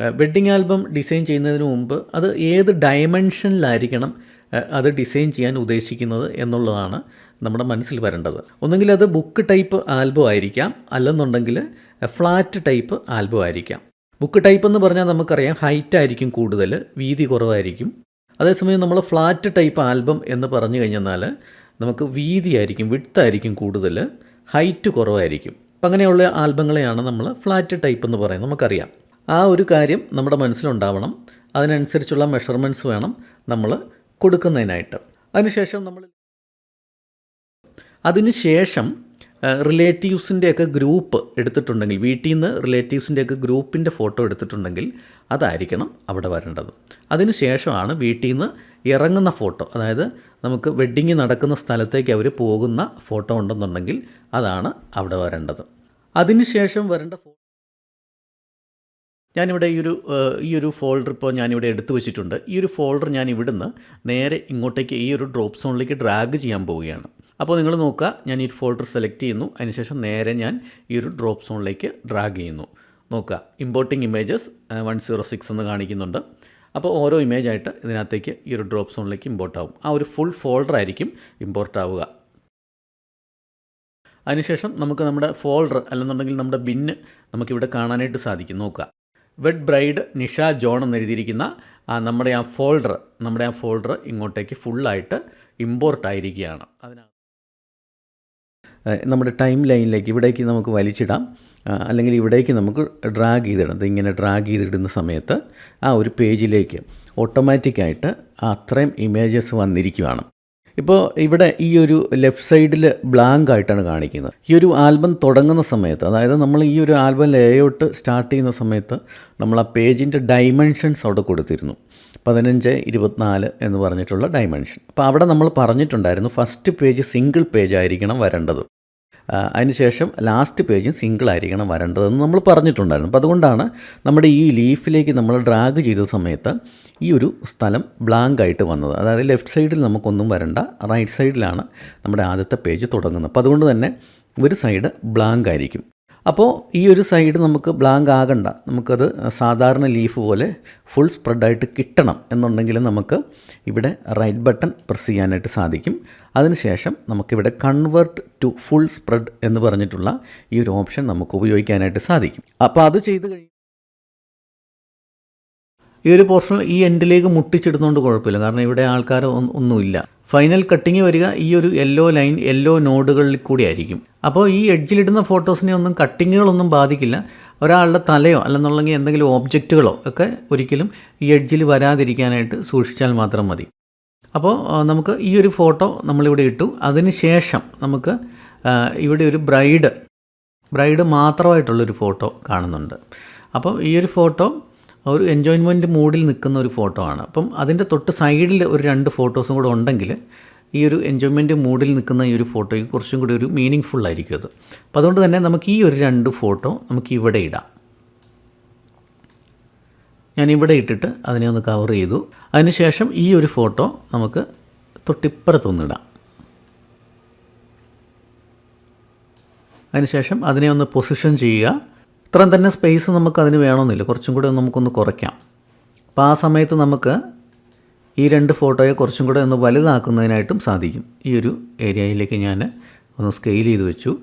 Wedding album design ചെയ്യുന്നതിന് മുമ്പ് അത് ഏത് ഡയമെൻഷനിലായിരിക്കണം അത് ഡിസൈൻ ചെയ്യാൻ ഉദ്ദേശിക്കുന്നത് എന്നുള്ളതാണ് നമ്മുടെ മനസ്സിൽ വരേണ്ടത്. ഒന്നുകിൽ അത് ബുക്ക് ടൈപ്പ് ആൽബം ആയിരിക്കാം അല്ലെന്നുണ്ടെങ്കിൽ ഫ്ലാറ്റ് ടൈപ്പ് ആൽബം ആയിരിക്കാം. ബുക്ക് ടൈപ്പ് എന്ന് പറഞ്ഞാൽ നമുക്കറിയാം ഹൈറ്റ് ആയിരിക്കും കൂടുതൽ വീതി കുറവായിരിക്കും. അതേസമയം നമ്മൾ ഫ്ലാറ്റ് ടൈപ്പ് ആൽബം എന്ന് പറഞ്ഞു കഴിഞ്ഞാൽ നമുക്ക് വീതി വീതിയായിരിക്കും വിട്ടായിരിക്കും കൂടുതൽ ഹൈറ്റ് കുറവായിരിക്കും. അപ്പം അങ്ങനെയുള്ള ആൽബങ്ങളെയാണ് നമ്മൾ ഫ്ലാറ്റ് ടൈപ്പ് എന്ന് പറയുന്നത് നമുക്കറിയാം. ആ ഒരു കാര്യം നമ്മുടെ മനസ്സിലുണ്ടാവണം. അതിനനുസരിച്ചുള്ള മെഷർമെന്റ്സ് വേണം നമ്മൾ കൊടുക്കുന്നതിനായിട്ട്. അതിനുശേഷം നമ്മൾ അതിനുശേഷം റിലേറ്റീവ്സിന്റെയൊക്കെ ഗ്രൂപ്പ് എടുത്തിട്ടുണ്ടെങ്കിൽ വീട്ടിൽ നിന്ന് റിലേറ്റീവ്സിന്റെയൊക്കെ ഗ്രൂപ്പിന്റെ ഫോട്ടോ എടുത്തിട്ടുണ്ടെങ്കിൽ അതായിരിക്കണം അവിടെ വരേണ്ടത്. അതിനുശേഷമാണ് വീട്ടിൽ നിന്ന് ഇറങ്ങുന്ന ഫോട്ടോ. അതായത് നമുക്ക് വെഡ്ഡിങ് നടക്കുന്ന സ്ഥലത്തേക്ക് അവർ പോകുന്ന ഫോട്ടോ ഉണ്ടെന്നുണ്ടെങ്കിൽ അതാണ് അവിടെ വരേണ്ടത്. അതിനുശേഷം വരേണ്ട ഞാനിവിടെ ഈ ഒരു ഈ ഒരു ഫോൾഡർ ഇപ്പോൾ ഞാനിവിടെ എടുത്തു വെച്ചിട്ടുണ്ട്. ഈ ഒരു ഫോൾഡർ ഞാൻ ഇവിടുന്ന് നേരെ ഇങ്ങോട്ടേക്ക് ഈ ഒരു ഡ്രോപ്പ് സോണിലേക്ക് ഡ്രാഗ് ചെയ്യാൻ പോവുകയാണ്. അപ്പോൾ നിങ്ങൾ നോക്കുക ഞാൻ ഈ ഫോൾഡർ സെലക്ട് ചെയ്യുന്നു. അതിനുശേഷം നേരെ ഞാൻ ഈ ഒരു ഡ്രോപ്പ് സോണിലേക്ക് ഡ്രാഗ് ചെയ്യുന്നു. നോക്കുക importing images one zero six എന്ന് കാണിക്കുന്നുണ്ട്. അപ്പോൾ ഓരോ ഇമേജ് ആയിട്ട് ഇതിനകത്തേക്ക് ഈ ഒരു ഡ്രോപ്പ് സോണിലേക്ക് ഇമ്പോർട്ട് ആവും. ആ ഒരു ഫുൾ ഫോൾഡർ ആയിരിക്കും ഇമ്പോർട്ട് ആവുക. അതിനുശേഷം നമുക്ക് നമ്മുടെ ഫോൾഡർ അല്ലെന്നുണ്ടെങ്കിൽ നമ്മുടെ ബിന്ന് നമുക്കിവിടെ കാണാനായിട്ട് സാധിക്കും. നോക്കുക. വെഡ് ബ്രൈഡ് നിഷ ജോൺ എന്നെഴുതിയിരിക്കുന്ന നമ്മുടെ ആ ഫോൾഡർ നമ്മുടെ ആ ഫോൾഡർ ഇങ്ങോട്ടേക്ക് ഫുള്ളായിട്ട് ഇമ്പോർട്ട് ആയിരിക്കുകയാണ്. അതിനകത്ത് നമ്മുടെ ടൈം ലൈനിലേക്ക് ഇവിടേക്ക് നമുക്ക് വലിച്ചിടാം. അല്ലെങ്കിൽ ഇവിടേക്ക് നമുക്ക് ഡ്രാഗ് ചെയ്തിടാം. ഇങ്ങനെ ഡ്രാഗ് ചെയ്തിടുന്ന സമയത്ത് ആ ഒരു പേജിലേക്ക് ഓട്ടോമാറ്റിക്കായിട്ട് അത്രയും ഇമേജസ് വന്നിരിക്കുകയാണ് ഇപ്പോൾ ഇവിടെ ഈ ഒരു ലെഫ്റ്റ് സൈഡിൽ ബ്ലാങ്ക് ആയിട്ടാണ് കാണിക്കുന്നത്. ഈ ഒരു ആൽബം തുടങ്ങുന്ന സമയത്ത് അതായത് നമ്മൾ ഈ ഒരു ആൽബം ലേഔട്ട് സ്റ്റാർട്ട് ചെയ്യുന്ന സമയത്ത് നമ്മൾ ആ പേജിന്റെ ഡൈമെൻഷൻസ് അവിടെ കൊടുത്തിരുന്നു. പതിനഞ്ച് ഇരുപത്തിനാല് എന്ന് പറഞ്ഞിട്ടുള്ള ഡൈമെൻഷൻ അപ്പോൾ അവിടെ നമ്മൾ പറഞ്ഞിട്ടുണ്ടായിരുന്നു ഫസ്റ്റ് പേജ് സിംഗിൾ പേജ് ആയിരിക്കണം വരേണ്ടത്. അതിനുശേഷം ലാസ്റ്റ് പേജും സിംഗിൾ ആയിരിക്കണം വരേണ്ടതെന്ന് നമ്മൾ പറഞ്ഞിട്ടുണ്ടായിരുന്നു. അപ്പോൾ അതുകൊണ്ടാണ് നമ്മുടെ ഈ ലീഫിലേക്ക് നമ്മൾ ഡ്രാഗ് ചെയ്ത സമയത്ത് ഈ ഒരു സ്ഥലം ബ്ലാങ്ക് ആയിട്ട് വന്നത്. അതായത് ലെഫ്റ്റ് സൈഡിൽ നമുക്കൊന്നും വരണ്ട റൈറ്റ് സൈഡിലാണ് നമ്മുടെ ആദ്യത്തെ പേജ് തുടങ്ങുന്നത്. അപ്പോൾ അതുകൊണ്ട് തന്നെ ഒരു സൈഡ് ബ്ലാങ്ക് ആയിരിക്കും. അപ്പോൾ ഈ ഒരു സൈഡ് നമുക്ക് ബ്ലാങ്ക് ആകണ്ട. നമുക്കത് സാധാരണ ലീഫ് പോലെ ഫുൾ സ്പ്രെഡായിട്ട് കിട്ടണം എന്നുണ്ടെങ്കിൽ നമുക്ക് ഇവിടെ റൈറ്റ് ബട്ടൺ പ്രസ് ചെയ്യാനായിട്ട് സാധിക്കും. അതിനുശേഷം നമുക്കിവിടെ കൺവേർട്ട് ടു ഫുൾ സ്പ്രെഡ് എന്ന് പറഞ്ഞിട്ടുള്ള ഈ ഒരു ഓപ്ഷൻ നമുക്ക് ഉപയോഗിക്കാനായിട്ട് സാധിക്കും. അപ്പോൾ അത് ചെയ്ത് കഴിയും ഈ ഒരു പോർഷൻ ഈ എൻഡിലേക്ക് മുട്ടിച്ചിടുന്നതുകൊണ്ട് കുഴപ്പമില്ല. കാരണം ഇവിടെ ആൾക്കാർ ഒന്നുമില്ല. ഫൈനൽ കട്ടിങ് വരിക ഈ ഒരു യെല്ലോ ലൈൻ യെല്ലോ നോഡുകളിൽ കൂടി ആയിരിക്കും. അപ്പോൾ ഈ എഡ്ജിലിടുന്ന ഫോട്ടോസിനെ ഒന്നും കട്ടിങ്ങുകളൊന്നും ബാധിക്കില്ല. ഒരാളുടെ തലയോ അല്ലെന്നുണ്ടെങ്കിൽ എന്തെങ്കിലും ഓബ്ജക്റ്റുകളോ ഒക്കെ ഒരിക്കലും ഈ എഡ്ജിൽ വരാതിരിക്കാനായിട്ട് സൂക്ഷിച്ചാൽ മാത്രം മതി. അപ്പോൾ നമുക്ക് ഈ ഒരു ഫോട്ടോ നമ്മളിവിടെ ഇട്ടു. അതിന് ശേഷം നമുക്ക് ഇവിടെ ഒരു ബ്രൈഡ് ബ്രൈഡ് മാത്രമായിട്ടുള്ളൊരു ഫോട്ടോ കാണുന്നുണ്ട്. അപ്പോൾ ഈ ഒരു ഫോട്ടോ ഒരു എൻജോയ്മെന്റ് മൂഡിൽ നിൽക്കുന്ന ഒരു ഫോട്ടോ ആണ്. അപ്പം അതിന്റെ തൊട്ട് സൈഡിൽ ഒരു രണ്ട് ഫോട്ടോസും കൂടെ ഉണ്ടെങ്കിൽ ഈ ഒരു എൻജോയ്മെന്റ് മൂഡിൽ നിൽക്കുന്ന ഈ ഒരു ഫോട്ടോയ്ക്ക് കുറച്ചും കൂടി ഒരു മീനിങ് ഫുൾ ആയിരിക്കും അത്. അപ്പോൾ അതുകൊണ്ട് തന്നെ നമുക്ക് ഈ ഒരു രണ്ട് ഫോട്ടോ നമുക്ക് ഇവിടെ ഇടാം. ഞാൻ ഇവിടെ ഇട്ടിട്ട് അതിനെ ഒന്ന് കവർ ചെയ്തു. അതിനുശേഷം ഈ ഒരു ഫോട്ടോ നമുക്ക് തൊട്ടിപ്പുറത്തൊന്നിടാം അതിനുശേഷം അതിനെ ഒന്ന് പൊസിഷൻ ചെയ്യുക. ഇത്രയും തന്നെ സ്പേസ് നമുക്ക് അതിന് വേണമെന്നില്ല. കുറച്ചും കൂടെ നമുക്കൊന്ന് കുറയ്ക്കാം. അപ്പോൾ ആ സമയത്ത് നമുക്ക് ഈ രണ്ട് ഫോട്ടോയെ കുറച്ചും കൂടെ ഒന്ന് വലുതാക്കുന്നതിനായിട്ടും സാധിക്കും. ഈ ഒരു ഏരിയയിലേക്ക് ഞാൻ ഒന്ന് സ്കെയിൽ ചെയ്ത് വെച്ചു.